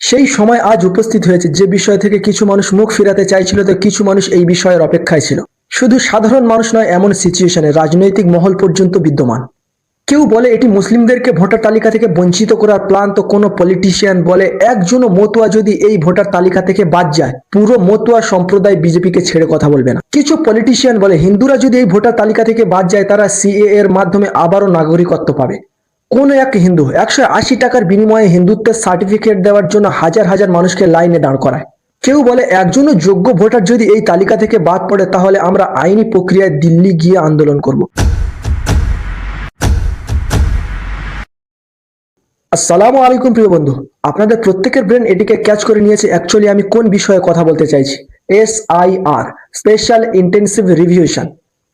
সেই সময় আজ উপস্থিত হয়েছে যে বিষয় থেকে কিছু মানুষ মুখ ফিরাতে চাইছিল তো কিছু মানুষ এই বিষয়ের অপেক্ষায় ছিল। শুধু সাধারণ মানুষ নয়, এমন সিচুয়েশনে রাজনৈতিক মহল পর্যন্ত বিদ্যমান। কেউ বলে এটি মুসলিমদেরকে ভোটার তালিকা থেকে বঞ্চিত করার প্ল্যান তো কোনো পলিটিশিয়ান বলে একজনও মতুয়া যদি এই ভোটার তালিকা থেকে বাদ যায়, পুরো মতুয়া সম্প্রদায় বিজেপিকে ছেড়ে কথা বলবে না। কিছু পলিটিশিয়ান বলে হিন্দুরা যদি এই ভোটার তালিকা থেকে বাদ যায়, তারা সিএ এর মাধ্যমে আবারও নাগরিকত্ব পাবে। কোন এক হিন্দু একশো আশি টাকার বিনিময়ে হিন্দুত্বের সার্টিফিকেট দেওয়ার জন্য হাজার হাজার মানুষকে লাইনে দাঁড় করায়। কেউ বলে, একজনও যোগ্য ভোটার যদি এই তালিকা থেকে বাদ পড়ে, তাহলে আমরা আইনি প্রক্রিয়ায় দিল্লি গিয়ে আন্দোলন করব। আসসালামু আলাইকুম, প্রিয় বন্ধু। আপনাদের প্রত্যেকের ব্রেন এটিকে ক্যাচ করে নিয়েছে। অ্যাকচুয়ালি আমি কোন বিষয়ে কথা বলতে চাইছি? S I R special intensive revision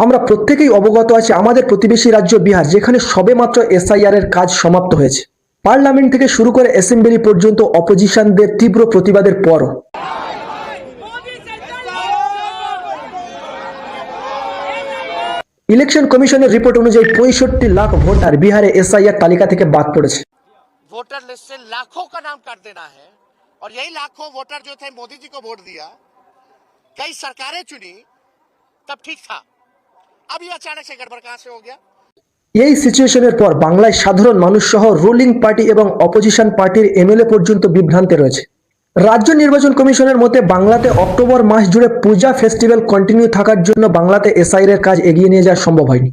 আমরা প্রত্যেকেই অবগত আছি আমাদের প্রতিবেশী রাজ্য বিহার যেখানে সবেমাত্র এসআইআর এর কাজ সমাপ্ত হয়েছে পার্লামেন্ট থেকে শুরু করে অ্যাসেম্বলি পর্যন্ত অপোজিশনদের তীব্র প্রতিবাদের পরও ইলেকশন কমিশনের রিপোর্ট অনুযায়ী পঁয়ষট্টি লাখ ভোটার বিহারে এসআইআর তালিকা থেকে বাদ পড়েছে वोटर लिस्ट से लाखों का नाम काट देना है और यही लाखों वोटर जो थे मोदी जी को वोट दिया कई सरकारें चुनी तब ठीक था अब ये अचानक से गड़बड़ कहां से हो गया এই সিচুয়েশনের পর বাংলায় সাধারণ মানুষ সহ রুলিং পার্টি এবং অপোজিশন পার্টির এমএলএ পর্যন্ত বিভ্রান্তে রয়েছে রাজ্য নির্বাচন কমিশনের মতে বাংলাতে অক্টোবর মাস জুড়ে পূজা ফেস্টিভ্যাল কন্টিনিউ থাকার জন্য বাংলাতে এসআইআর এর কাজ এগিয়ে নিয়ে যাওয়া সম্ভব হয়নি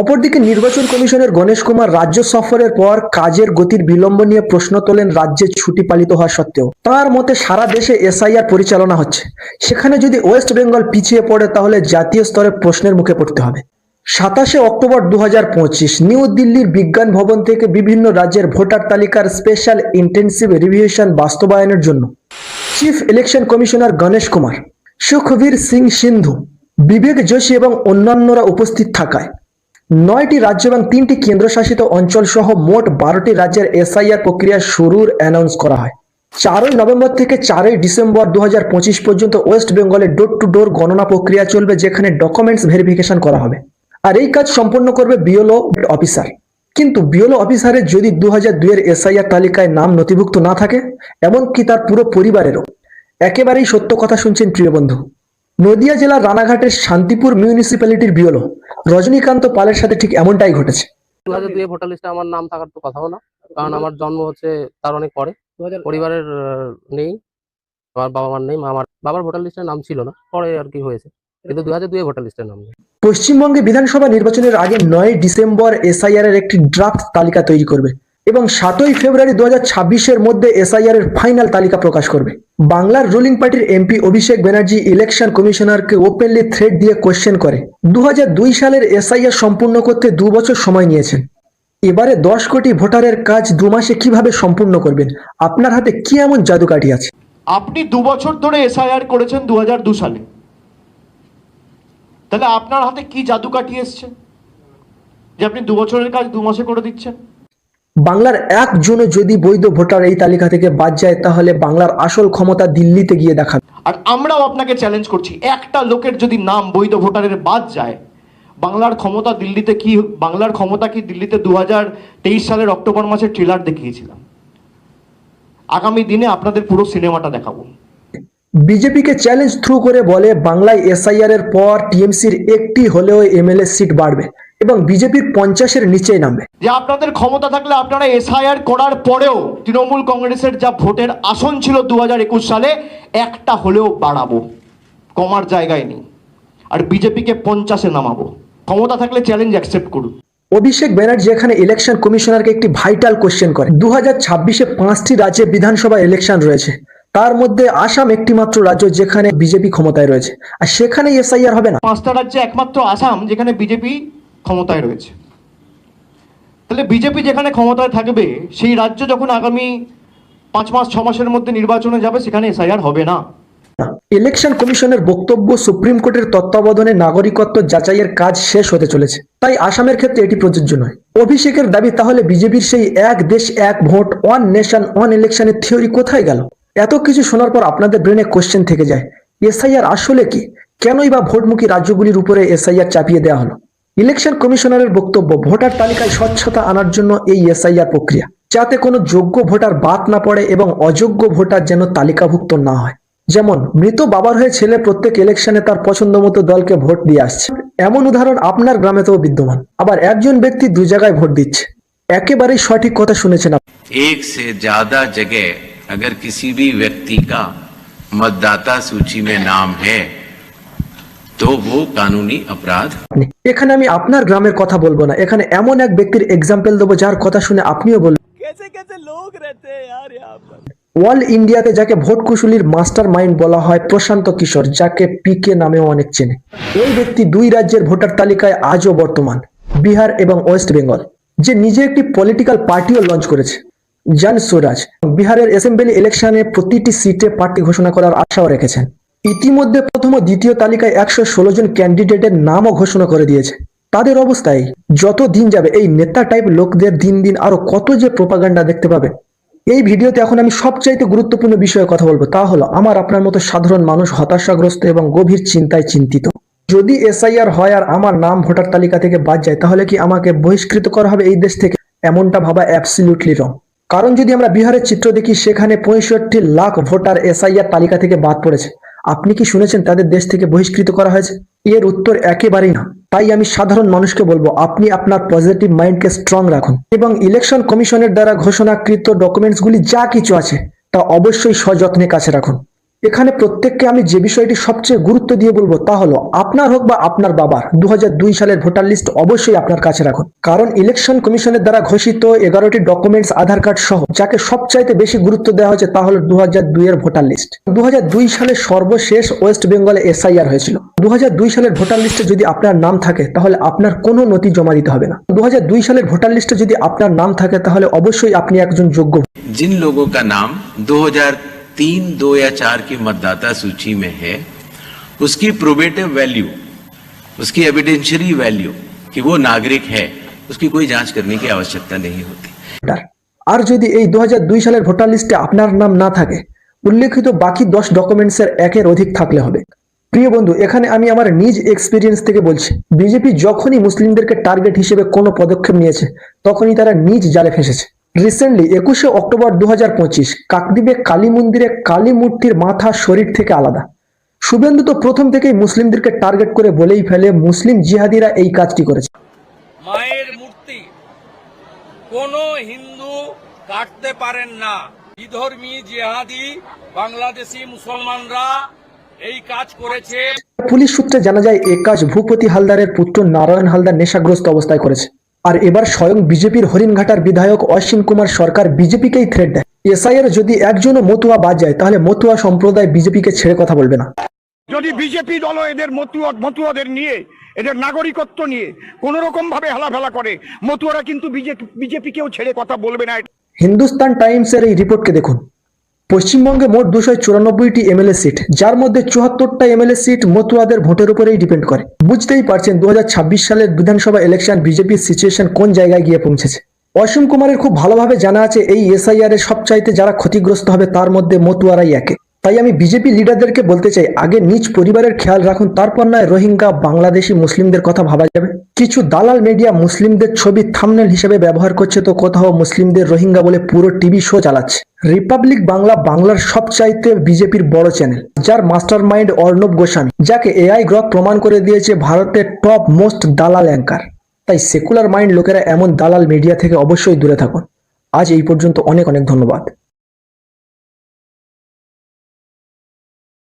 অপরদিকে নির্বাচন কমিশনের গণেশ কুমার রাজ্য সফরের পর কাজের গতির বিলম্ব নিয়ে প্রশ্ন তোলেন রাজ্যে ছুটি পালিত হওয়া সত্ত্বেও। তার মতে সারা দেশে এসআইআর পরিচালনা হচ্ছে। সেখানে যদি ওয়েস্ট বেঙ্গল পিছিয়ে পড়ে তাহলে জাতীয় স্তরে প্রশ্নের মুখে পড়তে হবে। সাতাশে অক্টোবর দুহাজার পঁচিশ, নিউ দিল্লির বিজ্ঞান ভবন থেকে বিভিন্ন রাজ্যের ভোটার তালিকার স্পেশাল ইন্টেন্সিভ রিভিউশন বাস্তবায়নের জন্য chief election commissioner Ganesh Kumar, Sukhbir Singh Sindhu, Vivek Joshi এবং অন্যান্যরা উপস্থিত থাকায় নয়টি রাজ্য এবং তিনটি কেন্দ্রশাসিত অঞ্চল সহ মোট বারোটি রাজ্যের এসআইআর প্রক্রিয়া শুরুর অ্যানাউন্স করা হয়। চারই নভেম্বর থেকে চারই ডিসেম্বর দুহাজার পঁচিশ পর্যন্ত ওয়েস্ট বেঙ্গলে ডোর টু ডোর গণনা প্রক্রিয়া চলবে, যেখানে ডকুমেন্টস ভেরিফিকেশন করা হবে। আর এই কাজ সম্পন্ন করবে বিওলো অফিসার কিন্তু বিওলো অফিসারের যদি দু হাজার দুইয়ের এসআইআর তালিকায় নাম নথিভুক্ত না থাকে, এমনকি তার পুরো পরিবারেরও, একেবারেই সত্য কথা শুনছেন প্রিয় বন্ধু। নদিয়া জেলার রানাঘাটের শান্তিপুর মিউনিসিপ্যালিটির বিওলো রজনীকান্ত পালের সাথে ঠিক এমনটাই ঘটেছে। দু হাজার দুই ভোটার লিস্টে আমার নাম থাকার তো কথাও না কারণ আমার জন্ম হচ্ছে তার অনেক পরে। পরিবারের আহ, নেই আমার বাবা মার নেই মা আমার বাবার ভোটার লিস্টের নাম ছিল না পরে আর কি হয়েছে। কিন্তু দু হাজার দুই ভোটার লিস্টের নাম নেই। পশ্চিমবঙ্গে বিধানসভা নির্বাচনের আগে নয় ডিসেম্বর এসআইআর এর একটি ড্রাফট তালিকা তৈরি করবে। এবং সাতই ফেব্রুয়ারি দু হাজার মধ্যে এসআইআর এর ফাইনাল তালিকা প্রকাশ করবে। বাংলার রুলিং পার্টির এমপি অভিষেক ব্যানার্জি ইলেকশন কমিশনারকে ওপেনলি থ্রেড দিয়ে কোয়েশ্চেন করে। দুহাজার দুই সালের এসআইআর সম্পূর্ণ করতে দু বছর সময় নিয়েছেন। এবারে দশ কোটি ভোটারের কাজ দু মাসে কীভাবে সম্পূর্ণ করবেন? আপনার হাতে কি এমন জাদুকাঠি আছে? আপনি দু বছর ধরে এসআইআর করেছেন দু সালে। তাহলে আপনার হাতে কি জাদু কাটিয়ে এসছে? যে আপনি দু বছরের কাজ দু মাসে করে দিচ্ছেন। বাংলার একজনও যদি বৈধ ভোটার এই তালিকা থেকে বাদ যায় তাহলে বাংলার আসল ক্ষমতা দিল্লিতে গিয়ে দেখাবে আর আমরাও আপনাকে চ্যালেঞ্জ করছি একটা লোকের যদি নাম বৈধ ভোটারের বাদ যায় বাংলার ক্ষমতা দিল্লিতে কি বাংলার ক্ষমতা কি দিল্লিতে দু তেইশ সালের অক্টোবর মাসের ট্রেলার দেখিয়েছিলাম? আগামী দিনে আপনাদের পুরো সিনেমাটা দেখাবো। বিজেপিকে চ্যালেঞ্জ থ্রু করে বলে বাংলায় এসআইআর এর পর টিএমসির একটি হলেও এমএলএ সিট বাড়বে। এবং বিজেপির পঞ্চাশের নিচেই নামবে। যে আপনাদের ক্ষমতা থাকলে আপনারা এসআইআর করার পরেও তৃণমূল কংগ্রেসের যা ভোটের আসন ছিল দু হাজার একুশ সালে একটা হলেও বাড়াবো। কমার জায়গায় নেই। আর বিজেপিকে পঞ্চাশে নামাবো। ক্ষমতা থাকলে চ্যালেঞ্জ অ্যাকসেপ্ট করুন। অভিষেক ব্যানার্জি এখানে ইলেকশন কমিশনারকে একটি ভাইটাল কোশ্চেন করে দু হাজার ছাব্বিশে পাঁচটি রাজ্যে বিধানসভা ইলেকশন রয়েছে। তার মধ্যে আসাম একটি মাত্র রাজ্য যেখানে বিজেপি ক্ষমতায় রয়েছে। আর সেখানে এসআইআর হবে না। পাঁচটা রাজ্যে একমাত্র আসাম যেখানে বিজেপি ক্ষমতায় রয়েছে। তাহলে বিজেপি যেখানে ক্ষমতায় থাকবে, সেই রাজ্য যখন আগামী পাঁচ মাস, ছ মাসের মধ্যে নির্বাচনে যাবে, সেখানে এসআইআর হবে না। ইলেকশন কমিশনের বক্তব্য সুপ্রিম কোর্টের তত্ত্বাবধানে নাগরিকত্ব যাচাইয়ের কাজ শেষ হতে চলেছে। তাই আসামের ক্ষেত্রে এটি প্রযোজ্য নয়। অভিষেকের দাবি, তাহলে বিজেপির সেই এক দেশ, এক ভোট, ওয়ান নেশন, ওয়ান ইলেকশনের থিওরি কোথায় গেল? এত কিছু শোনার পর আপনাদের ব্রেনে কোশ্চেন থেকে যায়। এসআইআর আসলে কি? কেনই বা ভোটমুখী রাজ্যগুলির উপরে এসআইআর চাপিয়ে দেওয়া হলো? ইলেকশন কমিশনারের বক্তব্য ভোটার তালিকায় স্বচ্ছতা আনার জন্য এই এসআইআর প্রক্রিয়া যাতে কোনো যোগ্য ভোটার বাদ না পড়ে এবং অযোগ্য ভোটার যেন তালিকাভুক্ত না হয় যেমন মৃত বাবার হয়ে ছেলে প্রত্যেক ইলেকশনে তার পছন্দ মতো দলকে ভোট দিয়ে আসছে এমন উদাহরণ আপনার গ্রামেতেও বিদ্যমান আবার একজন ব্যক্তি দুই জায়গায় ভোট দিচ্ছে একেবারেই সঠিক কথা শুনেছেন আপনি। एक से ज्यादा जगह अगर किसी भी व्यक्ति का मतदाता सूची में नाम है तो वो कानूनी अपराध আপনি এখানে আমি আপনার গ্রামের কথা বলবো না এখানে এমন এক ব্যক্তির এক্সাম্পল দেবো যার কথা শুনে আপনিও বলবেন कैसे कैसे लोग रहते हैं यार यहाँ पर ওয়াল ইন্ডিয়াতে যাকে ভোট কুশলীর মাস্টার মাইন্ড বলা হয় প্রশান্ত কিশোর যাকে পিকে নামেও অনেক চেনে এই ব্যক্তি দুই রাজ্যের ভোটার তালিকায় আজও বর্তমান বিহার এবং ওয়েস্ট বেঙ্গল যে নিজে একটি পলিটিক্যাল পার্টিও লঞ্চ করেছে জন সুরাজ বিহারের অ্যাসেম্বলি ইলেকশনে প্রতিটি সিটে প্রার্থী ঘোষণা করার আশাও রেখেছেন ইতিমধ্যে প্রথম ও দ্বিতীয় তালিকায় একশো ষোলো জন ক্যান্ডিডেটের নামও ঘোষণা করে দিয়েছে। তাদের অবস্থায় যত দিন যাবে, এই নেতা টাইপ লোকদের দিন দিন আরও কত যে প্রোপাগান্ডা দেখতে পাবে। এই ভিডিওতে এখন আমি সবচাইতে গুরুত্বপূর্ণ বিষয়ে কথা বলব, তা হলো আমার আপনার মতো সাধারণ মানুষ হতাশাগ্রস্ত এবং গভীর চিন্তায় চিন্তিত। যদি এসআইআর হয় আর আমার নাম ভোটার তালিকা থেকে বাদ যায়, তাহলে কি আমাকে বহিষ্কৃত করা হবে এই দেশ থেকে? এমনটা ভাবা অ্যাবসলিউটলি রং কারণ যদি আমরা বিহারের চিত্র দেখি, সেখানে পঁয়ষট্টি লাখ ভোটার এসআইআর তালিকা থেকে বাদ পড়েছে। আপনি কি শুনেছেন তাদের দেশ থেকে বহিষ্কৃত করা হয়েছে? এর উত্তর একেবারেই না। তাই আমি সাধারণ মানুষকে বলব, আপনি আপনার পজিটিভ মাইন্ডকে স্ট্রং রাখুন এবং ইলেকশন কমিশনের দ্বারা ঘোষণাকৃত ডকুমেন্টসগুলি যা কিছু আছে, তা অবশ্যই সযত্নে কাছে রাখুন। এখানে প্রত্যেককে আমি যে বিষয়টি সবচেয়ে গুরুত্ব দিয়ে বলব তা হলো, আপনার হোক বা আপনার বাবার, দুহাজার দুই সালের ভোটার লিস্ট অবশ্যই আপনার কাছে রাখুন। কারণ ইলেকশন কমিশনের দ্বারা ঘোষিত এগারোটি ডকুমেন্টস আধার কার্ড সহ, যাকে সবচাইতে বেশি গুরুত্ব দেওয়া হয়েছে তা হলো দু এর ভোটার লিস্ট। দু হাজার দুই সালে সর্বশেষ ওয়েস্ট বেঙ্গলে এসআইআর হয়েছিল। দু হাজার দুই সালের ভোটার লিস্টে যদি আপনার নাম থাকে, তাহলে আপনার কোনো নথি জমা দিতে হবে না। দু হাজার দুই সালের ভোটার লিস্টে যদি আপনার নাম থাকে, তাহলে অবশ্যই আপনি একজন যোগ্য জিন লোগো কা নাম দু 2003 दो या चार की मतदाता सूची में है उसकी प्रोबेटिव वैल्यू उसकी एविडेंशियरी वैल्यू कि वो नागरिक है उसकी कोई जांच करने की आवश्यकता नहीं होती ভোটার আর যদি এই দু সালের ভোটার লিস্টে আপনার নাম না থাকে উল্লেখিত বাকি দশ ডকুমেন্টসের একের অধিক থাকলে হবে প্রিয় বন্ধু এখানে আমি আমার নিজ এক্সপিরিয়েন্স থেকে বলছি বিজেপি যখনই মুসলিমদেরকে টার্গেট হিসেবে কোনো পদক্ষেপ নিয়েছে তখনই তারা নিজ জালে ফেসেছে রিসেন্টলি একুশে অক্টোবর দু হাজার পঁচিশ কাকদ্বীপে কালী মন্দিরে কালী মূর্তির মাথা শরীর থেকে আলাদা। শুভেন্দু তো প্রথম থেকেই মুসলিমদেরকে টার্গেট করে বলেই ফেলে মুসলিম জিহাদিরা এই কাজটি করেছে। মায়ের মূর্তি কোনো হিন্দু কাটতে পারেন না। বিধর্মী জিহাদি বাংলাদেশি মুসলমানরা এই কাজ করেছে। পুলিশ সূত্রে জানা যায় এ কাজ ভূপতি হালদারের পুত্র নারায়ণ হালদার নেশাগ্রস্ত অবস্থায় করেছে। আর এবার স্বয়ং বিজেপির হরিণঘাটার বিধায়ক অশ্বিন কুমার সরকার বিজেপিকেই থ্রেট দেয়। এসআইয়ের যদি একজনও মতুয়া বাদ যায় তাহলে মতুয়া সম্প্রদায় বিজেপিকে ছেড়ে কথা বলবে না। যদি বিজেপি দল এদের মতুয়া মতুয়াদের নিয়ে এদের নাগরিকত্ব নিয়ে কোন রকম ভাবে হেলাফেলা করে মতুয়ারা কিন্তু বিজেপি বিজেপিকেও ছেড়ে কথা বলবে না। হিন্দুস্তান টাইমসের এই রিপোর্টকে দেখুন। পশ্চিমবঙ্গে মোট দুশো চুরানব্বইটি এমএলএ সিট, যার মধ্যে চুয়াত্তরটা এমএলএ সিট মতুয়াদের ভোটের উপরেই ডিপেন্ড করে। বুঝতেই পারছেন, দুহাজার ছাব্বিশ সালের বিধানসভা ইলেকশন বিজেপির সিচুয়েশন কোন জায়গায় গিয়ে পৌঁছেছে। অসীম কুমারের খুব ভালোভাবে জানা আছে এই এসআইআর এর সবচাইতে যারা ক্ষতিগ্রস্ত হবে তার মধ্যে মতুয়ারাই একে। তাই আমি বিজেপি লিডারদেরকে বলতে চাই, আগে নিজ পরিবারের খেয়াল রাখুন, তারপর নয় রোহিঙ্গা, বাংলাদেশি, মুসলিমদের কথা ভাবা যাবে। কিছু দালাল মিডিয়া মুসলিমদের ছবি থামনেল হিসেবে ব্যবহার করছে, তো কোথাও মুসলিমদের রোহিঙ্গা বলে পুরো টিভি শো চালাচ্ছে। রিপাবলিক বাংলা বাংলার সবচাইতে বিজেপির বড় চ্যানেল, যার মাস্টার মাইন্ড অর্ণব গোস্বামী, যাকে এআই গ্রহ প্রমাণ করে দিয়েছে ভারতের টপ মোস্ট দালাল অ্যাঙ্কার। তাই সেকুলার মাইন্ড লোকেরা এমন দালাল মিডিয়া থেকে অবশ্যই দূরে থাকুন। আজ এই পর্যন্ত অনেক অনেক ধন্যবাদ।